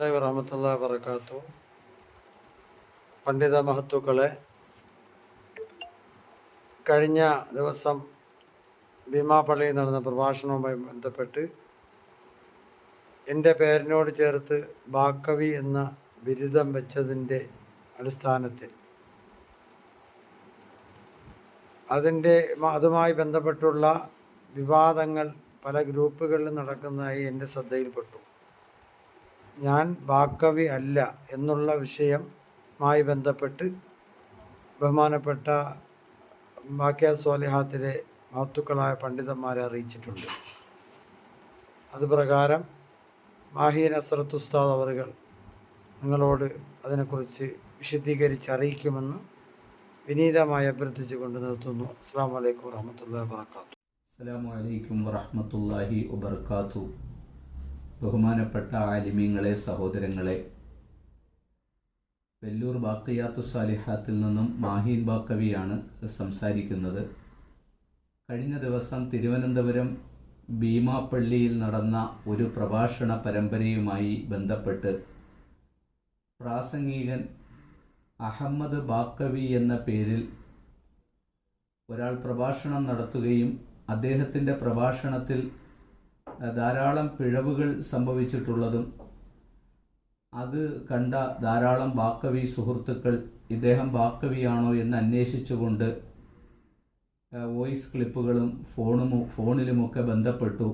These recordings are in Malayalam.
വറഹമത്തുള്ള വർക്കാത്തു പണ്ഡിത മഹത്തുക്കളെ കഴിഞ്ഞ ദിവസം ഭീമാപള്ളിയിൽ നടന്ന പ്രഭാഷണവുമായി ബന്ധപ്പെട്ട് എന്റെ പേരിനോട് ചേർത്ത് ബാക്കവി എന്ന ബിരുദം വെച്ചതിന്റെ അടിസ്ഥാനത്തിൽ. അതിന്റെ അതുമായി ബന്ധപ്പെട്ടുള്ള വിവാദങ്ങൾ പല ഗ്രൂപ്പുകളിലും നടക്കുന്നതായി എന്റെ ശ്രദ്ധയിൽപ്പെട്ടു. ഞാൻ വാക്കവി അല്ല എന്നുള്ള വിഷയമായി ബന്ധപ്പെട്ട് ബഹുമാനപ്പെട്ട വാക്യ സ്വാലിഹാത്തിലെ മഹത്തുക്കളായ പണ്ഡിതന്മാരെ അറിയിച്ചിട്ടുണ്ട്. അതുപ്രകാരം മാഹി നസ്രത്ത് ഉസ്താദ് അവറുകൾ നിങ്ങളോട് അതിനെക്കുറിച്ച് വിശദീകരിച്ച് അറിയിക്കുമെന്ന് വിനീതമായി അഭ്യർത്ഥിച്ചുകൊണ്ട് നിർത്തുന്നു. അസ്സാം വലൈക്കും വരഹമുല്ലാ വാത്തു അസ്സാം വലൈക്കും വറഹമത്തല്ലാഹി വബർക്കാത്തു ബഹുമാനപ്പെട്ട ആലിമീങ്ങളെ സഹോദരങ്ങളെ. വെല്ലൂർ ബാക്കയാത്തു സാലിഹാത്തിൽ നിന്നും മാഹീൻ ബാക്കവിയാണ് സംസാരിക്കുന്നത്. കഴിഞ്ഞ ദിവസം തിരുവനന്തപുരം ഭീമാപ്പള്ളിയിൽ നടന്ന ഒരു പ്രഭാഷണ പരമ്പരയുമായി ബന്ധപ്പെട്ട് പ്രാസംഗികൻ അഹമ്മദ് ബാക്കവി എന്ന പേരിൽ ഒരാൾ പ്രഭാഷണം നടത്തുകയും അദ്ദേഹത്തിന്റെ പ്രഭാഷണത്തിൽ ധാരാളം പിഴവുകൾ സംഭവിച്ചിട്ടുള്ളതും അത് കണ്ട ധാരാളം ബാക്കവി സുഹൃത്തുക്കൾ ഇദ്ദേഹം ബാക്കവിയാണോ എന്ന് അന്വേഷിച്ചുകൊണ്ട് വോയിസ് ക്ലിപ്പുകളും ഫോണും ഫോണിലുമൊക്കെ ബന്ധപ്പെട്ടു.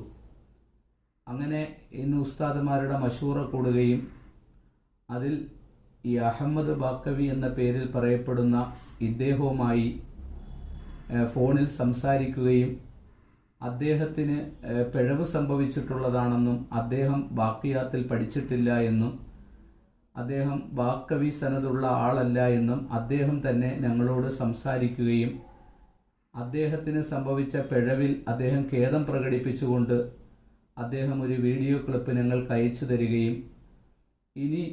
അങ്ങനെ ഇന്ന് ഉസ്താദുമാരുടെ മഷൂറ കൂടുകയും അതിൽ ഈ അഹമ്മദ് ബാക്കവി എന്ന പേരിൽ പറയപ്പെടുന്ന ഇദ്ദേഹവുമായി ഫോണിൽ സംസാരിക്കുകയും അദ്ദേഹത്തിന് പിഴവ് സംഭവിച്ചിട്ടുള്ളതാണെന്നും അദ്ദേഹം ബാക്കിയാത്തിൽ പഠിച്ചിട്ടില്ല എന്നും അദ്ദേഹം വാക്കവി സനതുള്ള ആളല്ല എന്നും അദ്ദേഹം തന്നെ ഞങ്ങളോട് സംസാരിക്കുകയും അദ്ദേഹത്തിന് സംഭവിച്ച പിഴവിൽ അദ്ദേഹം ഖേദം പ്രകടിപ്പിച്ചുകൊണ്ട് അദ്ദേഹം ഒരു വീഡിയോ ക്ലിപ്പ് ഞങ്ങൾക്ക് അയച്ചു തരികയും ഇനി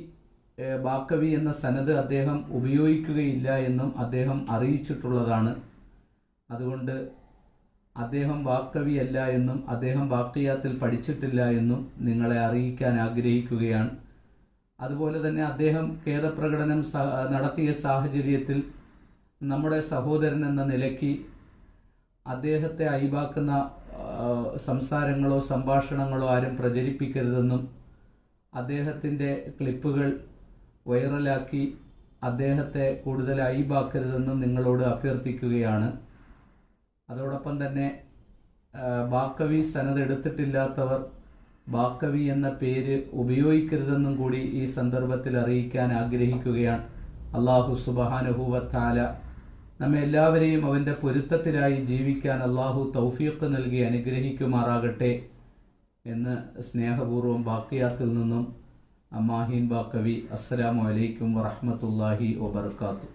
ബാക്കവി എന്ന സനത് അദ്ദേഹം ഉപയോഗിക്കുകയില്ല എന്നും അദ്ദേഹം അറിയിച്ചിട്ടുള്ളതാണ്. അതുകൊണ്ട് അദ്ദേഹം വാക്കവിയല്ല എന്നും അദ്ദേഹം വാക്കിയാത്തിൽ പഠിച്ചിട്ടില്ല എന്നും നിങ്ങളെ അറിയിക്കാൻ ആഗ്രഹിക്കുകയാണ്. അതുപോലെ തന്നെ അദ്ദേഹം ഖേദപ്രകടനം നടത്തിയ സാഹചര്യത്തിൽ നമ്മുടെ സഹോദരൻ എന്ന നിലയ്ക്ക് അദ്ദേഹത്തെ അയിവാക്കുന്ന സംസാരങ്ങളോ സംഭാഷണങ്ങളോ ആരും പ്രചരിപ്പിക്കരുതെന്നും അദ്ദേഹത്തിന്റെ ക്ലിപ്പുകൾ വൈറലാക്കി അദ്ദേഹത്തെ കൂടുതൽ അയിബാക്കരുതെന്നും നിങ്ങളോട് അഭ്യർത്ഥിക്കുകയാണ്. അതോടൊപ്പം തന്നെ ബാക്കവി സനത് എടുത്തിട്ടില്ലാത്തവർ ബാക്കവി എന്ന പേര് ഉപയോഗിക്കരുതെന്നും കൂടി ഈ സന്ദർഭത്തിൽ അറിയിക്കാൻ ആഗ്രഹിക്കുകയാണ്. അള്ളാഹു സുബഹാനുഹൂവത്താല നമ്മെ എല്ലാവരെയും അവന്റെ പൊരുത്തത്തിലായി ജീവിക്കാൻ അള്ളാഹു തൗഫീഖ് നൽകി അനുഗ്രഹിക്കുമാറാകട്ടെ എന്ന് സ്നേഹപൂർവം ബാക്കിയാത്തിൽ നിന്നും അമ്മാഹീൻ ബാക്കവി അസ്സലാമലൈക്കും വറഹമത്തല്ലാഹി വബർക്കാത്തു